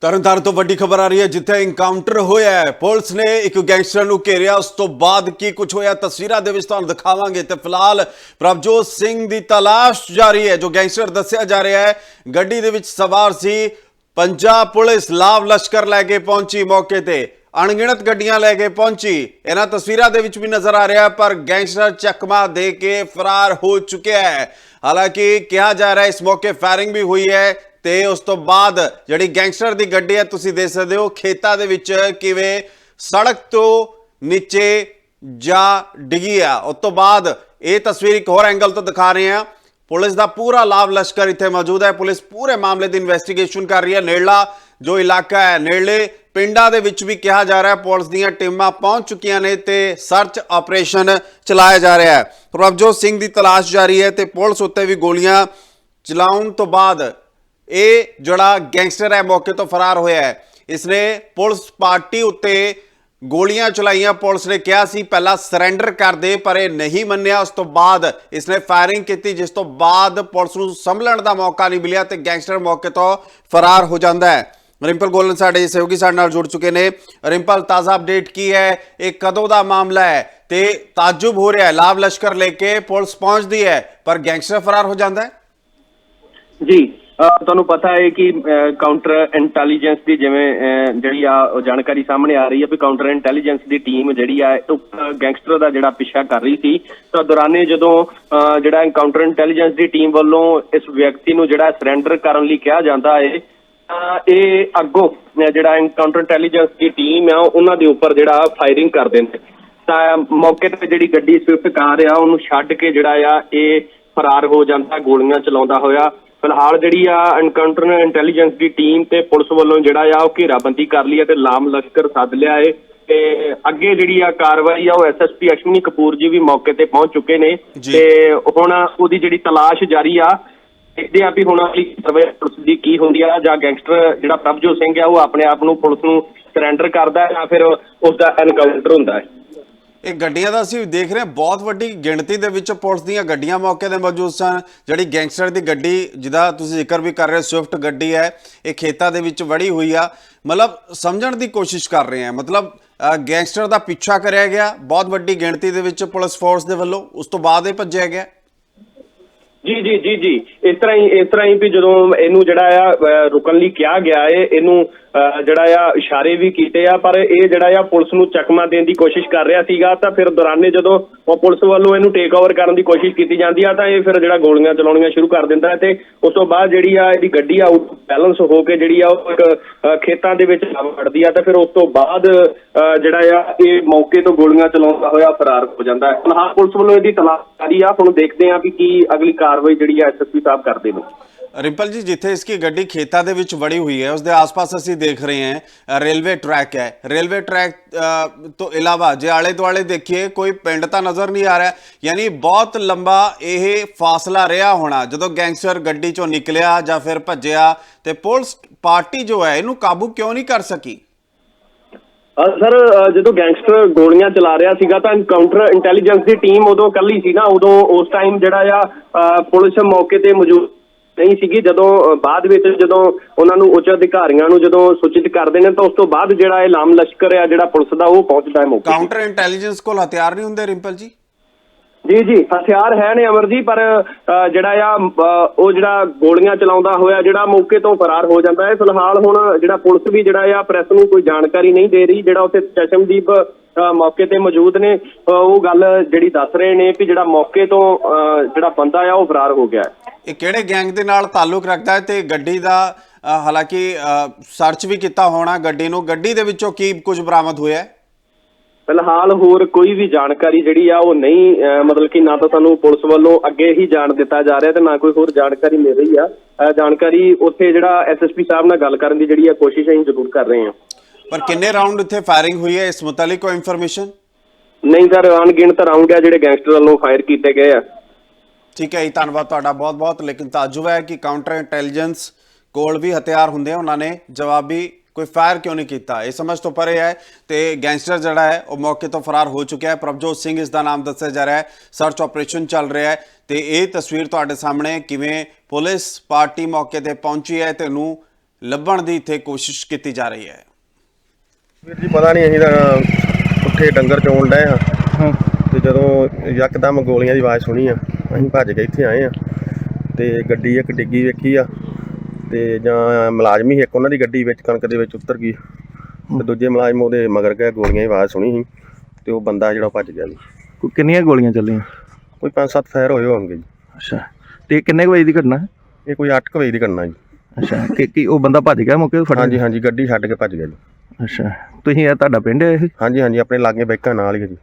ਤਰਨਤਾਰਨ ਤੋਂ ਵੱਡੀ ਖਬਰ ਆ ਰਹੀ ਹੈ, ਜਿੱਥੇ ਇਨਕਾਊਂਟਰ ਹੋਇਆ ਹੈ। ਪੁਲਿਸ ਨੇ ਇੱਕ ਗੈਂਗਸਟਰ ਨੂੰ ਘੇਰਿਆ, ਉਸ ਤੋਂ ਬਾਅਦ ਕੀ ਕੁਝ ਹੋਇਆ, ਤਸਵੀਰਾਂ ਦੇ ਵਿੱਚ ਤੁਹਾਨੂੰ ਦਿਖਾਵਾਂਗੇ। ਤੇ ਫਿਲਹਾਲ ਪ੍ਰਭਜੋਤ ਸਿੰਘ ਦੀ ਤਲਾਸ਼ ਜਾਰੀ ਹੈ, ਜੋ ਗੈਂਗਸਟਰ ਦੱਸਿਆ ਜਾ ਰਿਹਾ ਹੈ। ਗੱਡੀ ਦੇ ਵਿੱਚ ਸਵਾਰ ਸੀ ਪੰਜਾਬ ਪੁਲਿਸ, ਲਾਵ ਲਸ਼ਕਰ ਲੈ ਕੇ ਪਹੁੰਚੀ ਮੌਕੇ ਤੇ। ਅਣਗਿਣਤ ਗੱਡੀਆਂ ਲੈ ਕੇ ਪਹੁੰਚੀ। ਇਹਨਾਂ ਤਸਵੀਰਾਂ ਦੇ ਵਿੱਚ ਵੀ ਨਜ਼ਰ ਆ ਰਿਹਾ ਪਰ ਗੈਂਗਸਟਰ ਚੱਕਮਾ ਦੇ ਕੇ ਫਰਾਰ ਹੋ ਚੁੱਕਿਆ ਹੈ। ਹਾਲਾਂਕਿ ਕਿਹਾ ਜਾ ਰਿਹਾ ਇਸ ਮੌਕੇ ਫਾਇਰਿੰਗ ਵੀ ਹੋਈ ਹੈ। ਤੇ ਉਸ ਤੋਂ ਬਾਅਦ ਜਿਹੜੀ ਗੈਂਗਸਟਰ ਦੀ ਗੱਡੀ ਹੈ, ਤੁਸੀਂ ਦੇਖ ਸਕਦੇ ਹੋ, ਖੇਤਾਂ ਦੇ ਵਿੱਚ ਕਿਵੇਂ ਸੜਕ ਤੋਂ ਨੀਚੇ ਜਾ ਡਿੱਗੀ ਆ। ਉਸ ਤੋਂ ਬਾਅਦ ਇਹ ਤਸਵੀਰ ਇੱਕ ਹੋਰ ਐਂਗਲ ਤੋਂ ਦਿਖਾ ਰਹੇ ਹਾਂ। ਪੁਲਿਸ ਦਾ ਪੂਰਾ ਲਾਭ ਲਸ਼ਕਰ ਇੱਥੇ ਮੌਜੂਦ ਹੈ। ਪੁਲਿਸ ਪੂਰੇ ਮਾਮਲੇ ਦੀ ਇਨਵੈਸਟੀਗੇਸ਼ਨ ਕਰ ਰਹੀ ਹੈ। ਨੇੜਲਾ ਜੋ ਇਲਾਕਾ ਹੈ, ਨੇੜਲੇ ਪਿੰਡਾਂ ਦੇ ਵਿੱਚ ਵੀ ਕਿਹਾ ਜਾ ਰਿਹਾ ਹੈ। ਪੁਲਿਸ ਦੀਆਂ ਟੀਮਾਂ ਪਹੁੰਚ ਚੁੱਕੀਆਂ ਨੇ ਤੇ ਸਰਚ ਆਪਰੇਸ਼ਨ ਚਲਾਇਆ ਜਾ ਰਿਹਾ ਹੈ। ਪ੍ਰਭਜੋਤ ਸਿੰਘ ਦੀ ਤਲਾਸ਼ ਜਾਰੀ ਹੈ ਤੇ ਪੁਲਿਸ ਉੱਤੇ ਵੀ ਗੋਲੀਆਂ ਚਲਾਉਣ ਤੋਂ ਬਾਅਦ ਇਹ ਜਿਹੜਾ ਗੈਂਗਸਟਰ ਹੈ, ਮੌਕੇ ਤੋਂ ਫਰਾਰ ਹੋਇਆ ਹੈ। ਇਸਨੇ ਪੁਲਿਸ ਪਾਰਟੀ ਉੱਤੇ ਗੋਲੀਆਂ ਚਲਾਈਆਂ। ਪੁਲਿਸ ਨੇ ਕਿਹਾ ਸੀ, ਪਹਿਲਾਂ ਸਰੈਂਡਰ ਕਰ ਦੇ, ਪਰ ਇਹ ਨਹੀਂ ਮੰਨਿਆ। ਉਸ ਤੋਂ ਬਾਅਦ ਇਸਨੇ ਫਾਇਰਿੰਗ ਕੀਤੀ, ਜਿਸ ਤੋਂ ਬਾਅਦ ਪੁਲਿਸ ਨੂੰ ਸੰਭਲਣ ਦਾ ਮੌਕਾ ਨਹੀਂ ਮਿਲਿਆ ਤੇ ਗੈਂਗਸਟਰ ਮੌਕੇ ਤੋਂ ਫਰਾਰ ਹੋ ਜਾਂਦਾ ਹੈ। ਰਿੰਪਲ ਗੋਲਨ ਸਾਡੇ ਸਹਿਯੋਗੀ ਸਾਡੇ ਨਾਲ ਜੁੜ ਚੁੱਕੇ ਨੇ। ਰਿੰਪਲ, ਤਾਜ਼ਾ ਅਪਡੇਟ ਕੀ ਹੈ? ਇਹ ਕਦੋਂ ਦਾ ਮਾਮਲਾ ਹੈ? ਤੇ ਤਾਜੁਬ ਹੋ ਰਿਹਾ ਹੈ। ਲਾਭ ਲਸ਼ਕਰ ਲੈ ਕੇ ਪੁਲਿਸ ਪਹੁੰਚਦੀ ਹੈ, ਪਰ ਗੈਂਗਸਟਰ ਫਰਾਰ ਹੋ ਜਾਂਦਾ ਹੈ? ਜੀ। ਤੁਹਾਨੂੰ ਪਤਾ ਹੈ ਕਿ ਕਾਊਂਟਰ ਇੰਟੈਲੀਜੈਂਸ ਦੀ ਜਿਵੇਂ ਅਹ, ਜਿਹੜੀ ਆ ਜਾਣਕਾਰੀ ਸਾਹਮਣੇ ਆ ਰਹੀ ਹੈ ਵੀ ਕਾਊਂਟਰ ਇੰਟੈਲੀਜੈਂਸ ਦੀ ਟੀਮ ਜਿਹੜੀ ਆ ਉਹ ਗੈਂਗਸਟਰ ਦਾ ਜਿਹੜਾ ਪਿੱਛਾ ਕਰ ਰਹੀ ਸੀ ਤਾਂ ਦੌਰਾਨੇ ਜਦੋਂ ਅਹ, ਜਿਹੜਾ ਕਾਊਂਟਰ ਇੰਟੈਲੀਜੈਂਸ ਦੀ ਟੀਮ ਵੱਲੋਂ ਇਸ ਵਿਅਕਤੀ ਨੂੰ ਜਿਹੜਾ ਸਰੈਂਡਰ ਕਰਨ ਲਈ ਕਿਹਾ ਜਾਂਦਾ ਹੈ ਤਾਂ ਇਹ ਅੱਗੋਂ ਜਿਹੜਾ ਕਾਊਂਟਰ ਇੰਟੈਲੀਜੈਂਸ ਦੀ ਟੀਮ ਆ ਉਹਨਾਂ ਦੇ ਉੱਪਰ ਜਿਹੜਾ ਫਾਇਰਿੰਗ ਕਰ ਦਿੰਦੇ। ਤਾਂ ਮੌਕੇ ਤੇ ਜਿਹੜੀ ਗੱਡੀ ਸਵਿਫਟ ਕਾਰ ਆ ਉਹਨੂੰ ਛੱਡ ਕੇ ਜਿਹੜਾ ਆ ਇਹ ਫਰਾਰ ਹੋ ਜਾਂਦਾ ਗੋਲੀਆਂ ਚਲਾਉਂਦਾ ਹੋਇਆ। ਫਿਲਹਾਲ ਜਿਹੜੀ ਆ ਐਨਕਾਊਂਟਰ ਇੰਟੈਲੀਜੈਂਸ ਦੀ ਟੀਮ ਤੇ ਪੁਲਿਸ ਵੱਲੋਂ ਜਿਹੜਾ ਆ ਉਹ ਘੇਰਾਬੰਦੀ ਕਰ ਲਈ ਹੈ ਤੇ ਲਾਮ ਲਸ਼ਕਰ ਸੱਦ ਲਿਆ ਏ। ਤੇ ਅੱਗੇ ਜਿਹੜੀ ਆ ਕਾਰਵਾਈ ਆ ਉਹ ਐਸਐਸਪੀ ਅਸ਼ਵਨੀ ਕਪੂਰ ਜੀ ਵੀ ਮੌਕੇ ਤੇ ਪਹੁੰਚ ਚੁੱਕੇ ਨੇ। ਤੇ ਹੁਣ ਉਹਦੀ ਜਿਹੜੀ ਤਲਾਸ਼ ਜਾਰੀ ਆ ਦੇਖਦੇ ਆ ਵੀ ਹੁਣ ਅਗਲੀ ਕਾਰਵਾਈ ਪੁਲਿਸ ਦੀ ਕੀ ਹੁੰਦੀ ਆ ਜਾਂ ਗੈਂਗਸਟਰ ਜਿਹੜਾ ਪ੍ਰਭਜੋਤ ਸਿੰਘ ਆ ਉਹ ਆਪਣੇ ਆਪ ਨੂੰ ਪੁਲਿਸ ਨੂੰ ਸਰੈਂਡਰ ਕਰਦਾ ਹੈ ਜਾਂ ਫਿਰ ਉਸ ਦਾ ਐਨਕਾਊਂਟਰ ਹੁੰਦਾ ਹੈ। ਇਹ ਗੱਡੀਆਂ ਦਾ ਅਸੀਂ ਦੇਖ ਰਹੇ ਹਾਂ, ਬਹੁਤ ਵੱਡੀ ਗਿਣਤੀ ਦੇ ਵਿੱਚ ਪੁਲਿਸ ਦੀਆਂ ਗੱਡੀਆਂ ਮੌਕੇ ਤੇ ਮੌਜੂਦ ਸਨ। ਜਿਹੜੀ ਗੈਂਗਸਟਰ ਦੀ ਗੱਡੀ, ਜਿਹਦਾ ਤੁਸੀਂ ਜ਼ਿਕਰ ਵੀ ਕਰ ਰਹੇ ਸਵਿਫਟ ਗੱਡੀ ਹੈ, ਇਹ ਖੇਤਾਂ ਦੇ ਵਿੱਚ ਵੜੀ ਹੋਈ ਆ। ਮਤਲਬ ਸਮਝਣ ਦੀ ਕੋਸ਼ਿਸ਼ ਕਰ ਰਹੇ ਹਾਂ। ਮਤਲਬ ਗੈਂਗਸਟਰ ਦਾ ਪਿੱਛਾ ਕਰਿਆ ਗਿਆ, ਬਹੁਤ ਵੱਡੀ ਗਿਣਤੀ ਦੇ ਵਿੱਚ ਪੁਲਿਸ ਫੋਰਸ ਦੇ ਵੱਲੋਂ, ਉਸ ਤੋਂ ਬਾਅਦ ਇਹ ਭੱਜਿਆ ਗਿਆ। ਜੀ ਜੀ ਜੀ ਜੀ। ਇਸ ਤਰ੍ਹਾਂ ਹੀ, ਇਸ ਤਰ੍ਹਾਂ ਹੀ ਵੀ ਜਦੋਂ ਇਹਨੂੰ ਜਿਹੜਾ ਆ ਰੁਕਣ ਲਈ ਕਿਹਾ ਗਿਆ ਏ, ਇਹਨੂੰ ਜਿਹੜਾ ਆ ਇਸ਼ਾਰੇ ਵੀ ਕੀਤੇ ਆ, ਪਰ ਇਹ ਜਿਹੜਾ ਆ ਪੁਲਿਸ ਨੂੰ ਚਕਮਾ ਦੇਣ ਦੀ ਕੋਸ਼ਿਸ਼ ਕਰ ਰਿਹਾ ਸੀਗਾ, ਤਾਂ ਫਿਰ ਦੌਰਾਨੇ ਜਦੋਂ ਉਹ ਪੁਲਿਸ ਵੱਲੋਂ ਇਹਨੂੰ ਟੇਕ ਓਵਰ ਕਰਨ ਦੀ ਕੋਸ਼ਿਸ਼ ਕੀਤੀ ਜਾਂਦੀ ਆ, ਤਾਂ ਇਹ ਫਿਰ ਜਿਹੜਾ ਗੋਲੀਆਂ ਚਲਾਉਣੀਆਂ ਸ਼ੁਰੂ ਕਰ ਦਿੰਦਾ ਹੈ ਤੇ ਉਸ ਤੋਂ ਬਾਅਦ ਜਿਹੜੀ ਆ ਇਹਦੀ ਗੱਡੀ ਆ ਬੈਲੈਂਸ ਹੋ ਕੇ ਜਿਹੜੀ ਆ ਉਹ ਇੱਕ ਖੇਤਾਂ ਦੇ ਵਿੱਚ ਵੜਦੀ ਆ, ਤੇ ਫਿਰ ਉਸ ਤੋਂ ਬਾਅਦ ਜਿਹੜਾ ਆ, ਇਹ ਮੌਕੇ ਤੋਂ ਗੋਲੀਆਂ ਚਲਾਉਂਦਾ ਹੋਇਆ ਫਰਾਰ ਹੋ ਜਾਂਦਾ ਹੈ। ਫਿਲਹਾਲ ਪੁਲਿਸ ਵੱਲੋਂ ਇਹਦੀ ਤਲਾਸ਼ ਜਾਰੀ ਆ, ਹੁਣ ਦੇਖਦੇ ਆ ਵੀ ਕੀ ਅਗਲੀ ਕਾਰਵਾਈ ਜਿਹੜੀ ਆ ਐਸਐਸਪੀ ਸਾਹਿਬ ਕਰਦੇ ਨੇ। ਰਿੰਪਲ ਜੀ, ਜਿੱਥੇ ਇਸकी ਗੱਡੀ ਖੇਤਾਂ ਦੇ ਵਿੱਚ ਵੜੀ ਹੋਈ ਹੈ ਉਸ ਦੇ ਆਸ-ਪਾਸ ਅਸੀਂ ਦੇਖ ਰਹੇ ਹਾਂ ਰੇਲਵੇ ਟਰੈਕ ਹੈ। ਰੇਲਵੇ ਟਰੈਕ ਤੋਂ ਇਲਾਵਾ ਜੇ ਆਲੇ ਦੁਆਲੇ ਦੇਖੀਏ, ਕੋਈ ਪਿੰਡ ਤਾਂ ਨਜ਼ਰ ਨਹੀਂ ਆ ਰਿਹਾ, ਯਾਨੀ ਬਹੁਤ ਲੰਬਾ ਇਹ ਫਾਸਲਾ ਰਿਹਾ ਹੋਣਾ, ਜਦੋਂ ਗੈਂਗਸਟਰ ਗੱਡੀ ਚੋਂ ਨਿਕਲਿਆ ਜਾਂ ਫਿਰ ਭੱਜਿਆ ਤੇ ਪੁਲਿਸ ਪਾਰਟੀ ਜੋ ਹੈ ਇਹਨੂੰ ਕਾਬੂ ਕਿਉਂ ਨਹੀਂ ਕਰ ਸਕੀ? ਸਰ ਜਦੋਂ ਗੈਂਗਸਟਰ ਗੋਲੀਆਂ ਚਲਾ ਰਿਹਾ ਸੀਗਾ ਤਾਂ ਕਾਊਂਟਰ ਇੰਟੈਲੀਜੈਂਸ ਦੀ ਟੀਮ ਉਦੋਂ ਇਕੱਲੀ ਸੀ ਨਾ ਉਦੋਂ ਉਸ ਟਾਈਮ ਜਿਹੜਾ ਆ ਪੁਲਿਸ ਮੌਕੇ ਤੇ ਮੌਜੂਦ ਨਹੀਂ ਸੀਗੀ। ਜਦੋਂ ਬਾਅਦ ਵਿੱਚ ਜਦੋਂ ਉਹਨਾਂ ਨੂੰ ਉੱਚ ਅਧਿਕਾਰੀਆਂ ਨੂੰ ਜਦੋਂ ਸੂਚਿਤ ਕਰਦੇ ਨੇ ਤਾਂ ਉਸ ਤੋਂ ਬਾਅਦ ਜਿਹੜਾ ਇਹ ਲਾਮ ਲਸ਼ਕਰ ਆ ਜਿਹੜਾ ਪੁਲਿਸ ਦਾ ਉਹ ਪਹੁੰਚਦਾ ਹੈ ਮੌਕੇ। ਕਾਊਂਟਰ ਇੰਟੈਲੀਜੈਂਸ ਕੋਲ ਹਥਿਆਰ ਨਹੀਂ ਹੁੰਦੇ ਰਿੰਪਲ ਜੀ? ਜੀ ਜੀ ਹਥਿਆਰ ਹੈ ਨੇ ਅਮਰ ਜੀ ਪਰ ਜਿਹੜਾ ਆ ਉਹ ਜਿਹੜਾ ਗੋਲੀਆਂ ਚਲਾਉਂਦਾ ਹੋਇਆ ਜਿਹੜਾ ਮੌਕੇ ਤੋਂ ਫਰਾਰ ਹੋ ਜਾਂਦਾ ਹੈ। ਫਿਲਹਾਲ ਹੁਣ ਜਿਹੜਾ ਪੁਲਿਸ ਵੀ ਜਿਹੜਾ ਆ ਪ੍ਰੈਸ ਨੂੰ ਕੋਈ ਜਾਣਕਾਰੀ ਨਹੀਂ ਦੇ ਰਹੀ ਜਿਹੜਾ ਉੱਥੇ ਚਸ਼ਮਦੀਪ ਮੌਕੇ ਤੇ ਮੌਜੂਦ ਨੇ ਉਹ ਗੱਲ ਜਿਹੜੀ ਦੱਸ ਰਹੇ ਨੇ ਕਿ ਜਿਹੜਾ ਮੌਕੇ ਤੋਂ ਅਹ, ਜਿਹੜਾ ਬੰਦਾ ਆ ਉਹ ਫਰਾਰ ਹੋ ਗਿਆ ਇਹ ਕਿਹੜੇ ਗੈਂਗ ਦੇ ਨਾਲ ਤਾਲੁਕ ਰੱਖਦਾ ਹੈ ਤੇ ਗੱਡੀ ਦਾ ਅ, ਹਾਲਾਂਕਿ ਸਰਚ ਵੀ ਕੀਤਾ ਹੋਣਾ ਗੱਡੀ ਨੂੰ। ਗੱਡੀ ਦੇ ਵਿੱਚੋਂ ਕੀ ਕੁਝ ਬਰਾਮਦ ਹੋਇਆ ਹੈ? ਫਿਲਹਾਲ ਹੋਰ ਕੋਈ ਵੀ ਜਾਣਕਾਰੀ ਜਿਹੜੀ ਆ ਉਹ ਨਹੀਂ ਮਤਲਬ ਕਿ ਨਾ ਤਾਂ ਸਾਨੂੰ ਪੁਲਿਸ ਵੱਲੋਂ ਅੱਗੇ ਹੀ ਜਾਣ ਦਿੱਤਾ ਜਾ ਰਿਹਾ ਤੇ ਨਾ ਕੋਈ ਹੋਰ ਜਾਣਕਾਰੀ ਮਿਲ ਰਹੀ ਆ। ਜਾਣਕਾਰੀ ਉੱਥੇ ਜਿਹੜਾ ਐਸਐਸਪੀ ਸਾਹਿਬ ਨਾਲ ਗੱਲ ਕਰਨ ਦੀ ਜਿਹੜੀ ਆ ਕੋਸ਼ਿਸ਼ ਅਸੀਂ ਜ਼ਰੂਰ ਕਰ ਰਹੇ ਹਾਂ। ਪਰ ਕਿੰਨੇ ਰਾਉਂਡ ਇੱਥੇ ਫਾਇਰਿੰਗ ਹੋਈ ਹੈ? ਇਸ ਮੁਤਲਕ ਕੋਈ ਇਨਫੋਰਮੇਸ਼ਨ ਨਹੀਂ ਸਰ ਅਣਗਿਣਤ ਰਾਉਂਡ ਆ ਜਿਹੜੇ ਗੈਂਗਸਟਰ ਵੱਲੋਂ ਫਾਇਰ ਕੀਤੇ ਗਏ ਆ। ਠੀਕ ਹੈ ਜੀ ਧੰਨਵਾਦ ਤੁਹਾਡਾ ਬਹੁਤ ਬਹੁਤ ਲੇਕਿਨ ਤਾਜੁਬ ਹੈ ਕਿ ਕਾਊਂਟਰ ਇੰਟੈਲੀਜੈਂਸ ਕੋਲ ਵੀ ਹਥਿਆਰ ਹੁੰਦੇ ਆ ਉਹਨਾਂ ਨੇ ਜਵਾਬੀ ਕੋਈ ਫਾਇਰ ਕਿਉਂ ਨਹੀਂ ਕੀਤਾ? ਇਹ ਸਮਝ ਤੋਂ ਪਰੇ ਹੈ ਤੇ ਗੈਂਗਸਟਰ ਜਿਹੜਾ ਹੈ ਉਹ ਮੌਕੇ ਤੋਂ ਫਰਾਰ ਹੋ ਚੁੱਕਿਆ ਹੈ। ਪ੍ਰਭਜੋਤ ਸਿੰਘ ਇਸ ਦਾ ਨਾਮ ਦੱਸਿਆ ਜਾ ਰਿਹਾ ਹੈ। ਸਰਚ ਆਪਰੇਸ਼ਨ ਚੱਲ ਰਿਹਾ ਹੈ ਤੇ ਇਹ ਤਸਵੀਰ ਤੁਹਾਡੇ ਸਾਹਮਣੇ ਕਿਵੇਂ ਪੁਲਿਸ ਪਾਰਟੀ ਮੌਕੇ ਤੇ ਪਹੁੰਚੀ ਹੈ ਤੇ ਨੂੰ ਲੱਭਣ ਦੀ ਇੱਥੇ ਕੋਸ਼ਿਸ਼ ਕੀਤੀ ਜਾ ਰਹੀ ਹੈ। ਵੀਰ ਜੀ ਪਤਾ ਨਹੀਂ ਅਸੀਂ ਤਾਂ ਉੱਥੇ ਡੰਗਰ ਚੋਣ ਡਏ ਹਾਂ। ਤੇ ਜਦੋਂ ਯਕਦਮ ਗੋਲੀਆਂ ਦੀ ਆਵਾਜ਼ ਸੁਣੀ ਆ ਅਸੀਂ ਭੱਜ ਕੇ ਇੱਥੇ ਆਏ ਆ ਤੇ ਗੱਡੀ ਇੱਕ ਡਿੱਗੀ ਵੇਖੀ ਆ। ਤੇ ਜਾਂ ਮੁਲਾਜ਼ਮ ਹੀ ਇੱਕ ਉਹਨਾਂ ਦੀ ਗੱਡੀ ਵਿੱਚ ਕਣਕ ਦੇ ਵਿੱਚ ਉਤਰ ਗਈ। ਤੇ ਦੂਜੇ ਮੁਲਾਜ਼ਮ ਉਹਦੇ ਮਗਰ ਗਏ ਗੋਲੀਆਂ ਦੀ ਆਵਾਜ਼ ਸੁਣੀ ਸੀ ਤੇ ਉਹ ਬੰਦਾ ਜਿਹੜਾ ਭੱਜ ਗਿਆ ਜੀ। ਕੋਈ ਕਿੰਨੀਆਂ ਗੋਲੀਆਂ ਚੱਲੀਆਂ? ਕੋਈ 5-7 ਫਾਇਰ ਹੋਏ ਹੋਣਗੇ ਜੀ। ਅੱਛਾ। ਤੇ ਕਿੰਨੇ ਵਜੇ ਦੀ ਘਟਨਾ ਹੈ? ਇਹ ਕੋਈ 8 ਵਜੇ ਦੀ ਕਰਨਾ ਜੀ। ਅੱਛਾ। ਕਿ ਕੀ ਉਹ ਬੰਦਾ ਭੱਜ ਗਿਆ ਮੌਕੇ ਤੋਂ ਫੜ ਹਾਂਜੀ ਹਾਂਜੀ ਗੱਡੀ ਛੱਡ ਕੇ ਭੱਜ ਗਿਆ ਜੀ। ਅੱਛਾ। ਤੁਸੀਂ ਇਹ ਤੁਹਾਡਾ ਪਿੰਡ ਹੈ ਇਹ? ਹਾਂਜੀ ਹਾਂਜੀ ਆਪਣੇ ਲਾਗੇ ਬਾਈਕਾਂ ਨਾਲ ਹੀ ਆ ਜੀ।